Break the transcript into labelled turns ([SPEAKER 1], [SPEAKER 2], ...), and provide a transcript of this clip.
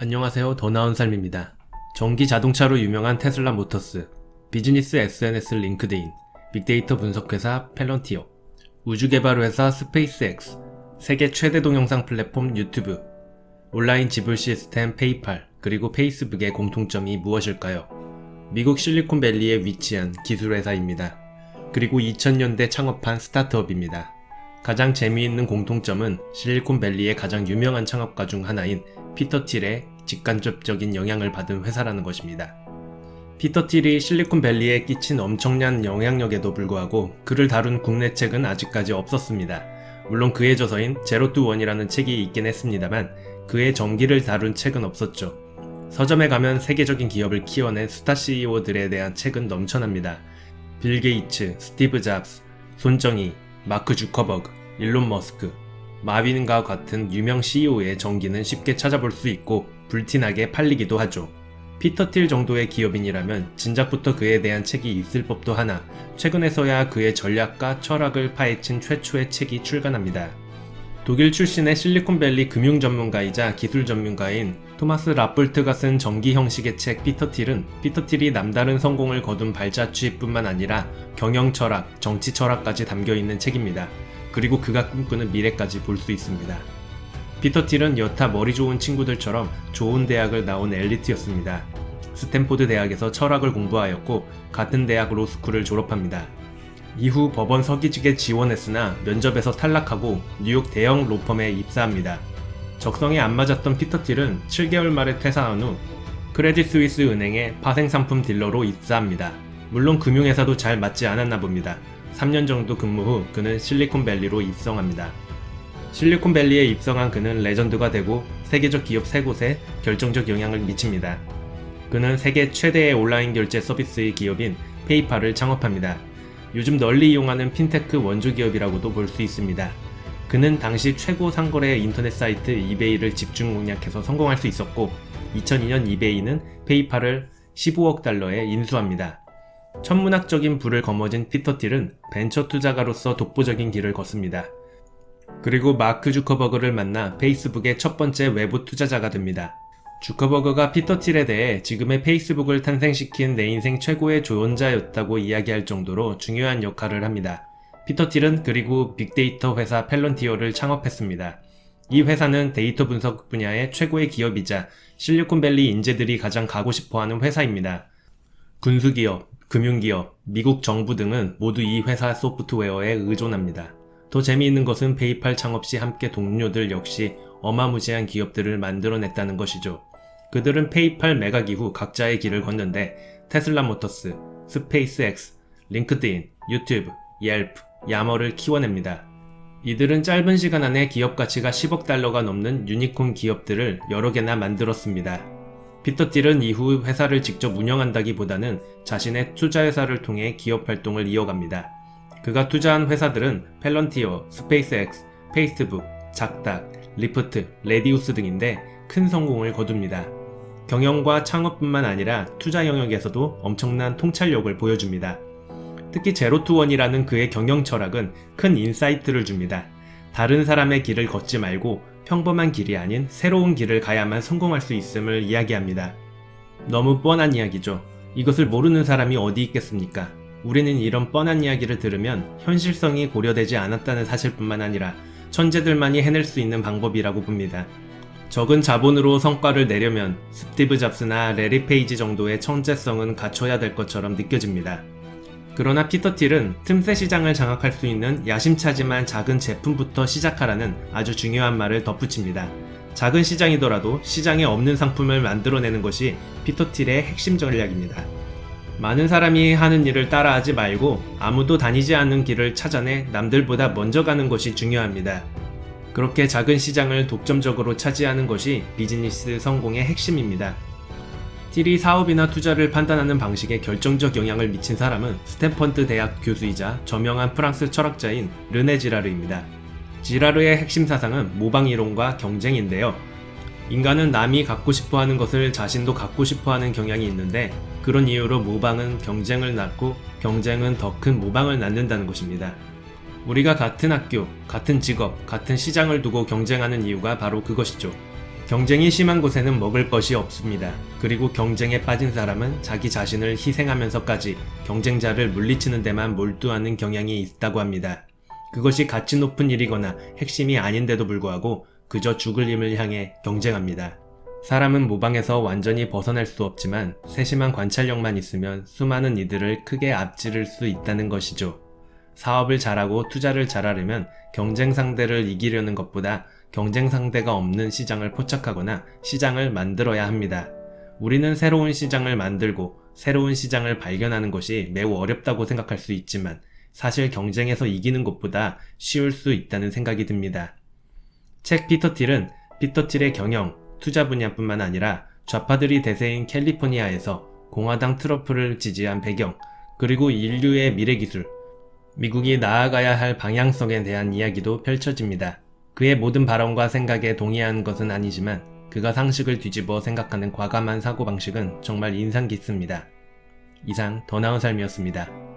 [SPEAKER 1] 안녕하세요. 더 나은 삶입니다. 전기 자동차로 유명한 테슬라 모터스, 비즈니스 SNS 링크드인, 빅데이터 분석회사 펠런티어, 우주개발회사 스페이스X, 세계 최대 동영상 플랫폼 유튜브, 온라인 지불 시스템 페이팔, 그리고 페이스북의 공통점이 무엇일까요? 미국 실리콘밸리에 위치한 기술회사입니다. 그리고 2000년대 창업한 스타트업입니다. 가장 재미있는 공통점은 실리콘밸리의 가장 유명한 창업가 중 하나인 피터 틸의 직간접적인 영향을 받은 회사라는 것입니다. 피터 틸이 실리콘밸리에 끼친 엄청난 영향력에도 불구하고 그를 다룬 국내 책은 아직까지 없었습니다. 물론 그의 저서인 제로 투 원이라는 책이 있긴 했습니다만 그의 전기를 다룬 책은 없었죠. 서점에 가면 세계적인 기업을 키워낸 스타 CEO들에 대한 책은 넘쳐납니다. 빌 게이츠, 스티브 잡스, 손정희, 마크 주커버그, 일론 머스크, 마빈과 같은 유명 CEO의 전기는 쉽게 찾아볼 수 있고 불티나게 팔리기도 하죠. 피터 틸 정도의 기업인이라면 진작부터 그에 대한 책이 있을 법도 하나 최근에서야 그의 전략과 철학을 파헤친 최초의 책이 출간합니다. 독일 출신의 실리콘밸리 금융 전문가이자 기술 전문가인 토마스 라폴트가 쓴 전기 형식의 책 피터 틸은 피터 틸이 남다른 성공을 거둔 발자취뿐만 아니라 경영 철학, 정치 철학까지 담겨 있는 책입니다. 그리고 그가 꿈꾸는 미래까지 볼 수 있습니다. 피터 틸은 여타 머리 좋은 친구들처럼 좋은 대학을 나온 엘리트였습니다. 스탠포드 대학에서 철학을 공부하였고 같은 대학 로스쿨을 졸업합니다. 이후 법원 서기직에 지원했으나 면접에서 탈락하고 뉴욕 대형 로펌에 입사합니다. 적성에 안 맞았던 피터 틸은 7개월 만에 퇴사한 후 크레딧 스위스 은행의 파생 상품 딜러로 입사합니다. 물론 금융회사도 잘 맞지 않았나 봅니다. 3년 정도 근무 후 그는 실리콘밸리로 입성합니다. 실리콘밸리에 입성한 그는 레전드가 되고 세계적 기업 3곳에 결정적 영향을 미칩니다. 그는 세계 최대의 온라인 결제 서비스의 기업인 페이팔을 창업합니다. 요즘 널리 이용하는 핀테크 원조 기업이라고도 볼 수 있습니다. 그는 당시 최고 상거래 인터넷 사이트 이베이를 집중 공략해서 성공할 수 있었고 2002년 이베이는 페이팔을 15억 달러에 인수합니다. 천문학적인 불을 거머쥔 피터 틸은 벤처 투자가로서 독보적인 길을 걷습니다. 그리고 마크 주커버그를 만나 페이스북의 첫 번째 외부 투자자가 됩니다. 주커버그가 피터 틸에 대해 지금의 페이스북을 탄생시킨 내 인생 최고의 조언자였다고 이야기할 정도로 중요한 역할을 합니다. 피터 틸은 그리고 빅데이터 회사 펠런티어를 창업했습니다. 이 회사는 데이터 분석 분야의 최고의 기업이자 실리콘밸리 인재들이 가장 가고 싶어 하는 회사입니다. 군수기업, 금융기업, 미국 정부 등은 모두 이 회사 소프트웨어에 의존합니다. 더 재미있는 것은 페이팔 창업 시 함께 동료들 역시 어마무시한 기업들을 만들어냈다는 것이죠. 그들은 페이팔 매각 이후 각자의 길을 걷는데 테슬라 모터스, 스페이스X, 링크드인, 유튜브, 옐프, 야머를 키워냅니다. 이들은 짧은 시간 안에 기업 가치가 10억 달러가 넘는 유니콘 기업들을 여러 개나 만들었습니다. 피터 틸은 이후 회사를 직접 운영한다기보다는 자신의 투자회사를 통해 기업 활동을 이어갑니다. 그가 투자한 회사들은 펠런티어, 스페이스X, 페이스북, 작닥, 리프트, 레디우스 등인데 큰 성공을 거둡니다. 경영과 창업뿐만 아니라 투자 영역에서도 엄청난 통찰력을 보여줍니다. 특히 제로투원이라는 그의 경영 철학은 큰 인사이트를 줍니다. 다른 사람의 길을 걷지 말고 평범한 길이 아닌 새로운 길을 가야만 성공할 수 있음을 이야기합니다. 너무 뻔한 이야기죠. 이것을 모르는 사람이 어디 있겠습니까? 우리는 이런 뻔한 이야기를 들으면 현실성이 고려되지 않았다는 사실뿐만 아니라 천재들만이 해낼 수 있는 방법이라고 봅니다. 적은 자본으로 성과를 내려면 스티브 잡스나 레리 페이지 정도의 천재성은 갖춰야 될 것처럼 느껴집니다. 그러나 피터 틸은 틈새 시장을 장악할 수 있는 야심차지만 작은 제품부터 시작하라는 아주 중요한 말을 덧붙입니다. 작은 시장이더라도 시장에 없는 상품을 만들어내는 것이 피터 틸의 핵심 전략입니다. 많은 사람이 하는 일을 따라하지 말고 아무도 다니지 않는 길을 찾아내 남들보다 먼저 가는 것이 중요합니다. 그렇게 작은 시장을 독점적으로 차지하는 것이 비즈니스 성공의 핵심입니다. 틸이 사업이나 투자를 판단하는 방식에 결정적 영향을 미친 사람은 스탠퍼드 대학 교수이자 저명한 프랑스 철학자인 르네 지라르입니다. 지라르의 핵심 사상은 모방 이론과 경쟁인데요. 인간은 남이 갖고 싶어 하는 것을 자신도 갖고 싶어 하는 경향이 있는데 그런 이유로 모방은 경쟁을 낳고 경쟁은 더 큰 모방을 낳는다는 것입니다. 우리가 같은 학교, 같은 직업, 같은 시장을 두고 경쟁하는 이유가 바로 그것이죠. 경쟁이 심한 곳에는 먹을 것이 없습니다. 그리고 경쟁에 빠진 사람은 자기 자신을 희생하면서까지 경쟁자를 물리치는 데만 몰두하는 경향이 있다고 합니다. 그것이 가치 높은 일이거나 핵심이 아닌데도 불구하고 그저 죽을 힘을 향해 경쟁합니다. 사람은 모방에서 완전히 벗어날 수 없지만 세심한 관찰력만 있으면 수많은 이들을 크게 앞지를 수 있다는 것이죠. 사업을 잘하고 투자를 잘하려면 경쟁 상대를 이기려는 것보다 경쟁 상대가 없는 시장을 포착하거나 시장을 만들어야 합니다. 우리는 새로운 시장을 만들고 새로운 시장을 발견하는 것이 매우 어렵다고 생각할 수 있지만 사실 경쟁에서 이기는 것보다 쉬울 수 있다는 생각이 듭니다. 책 피터 틸은 피터 틸의 경영, 투자 분야뿐만 아니라 좌파들이 대세인 캘리포니아에서 공화당 트러플을 지지한 배경, 그리고 인류의 미래 기술, 미국이 나아가야 할 방향성에 대한 이야기도 펼쳐집니다. 그의 모든 발언과 생각에 동의하는 것은 아니지만 그가 상식을 뒤집어 생각하는 과감한 사고방식은 정말 인상 깊습니다. 이상 더 나은 삶이었습니다.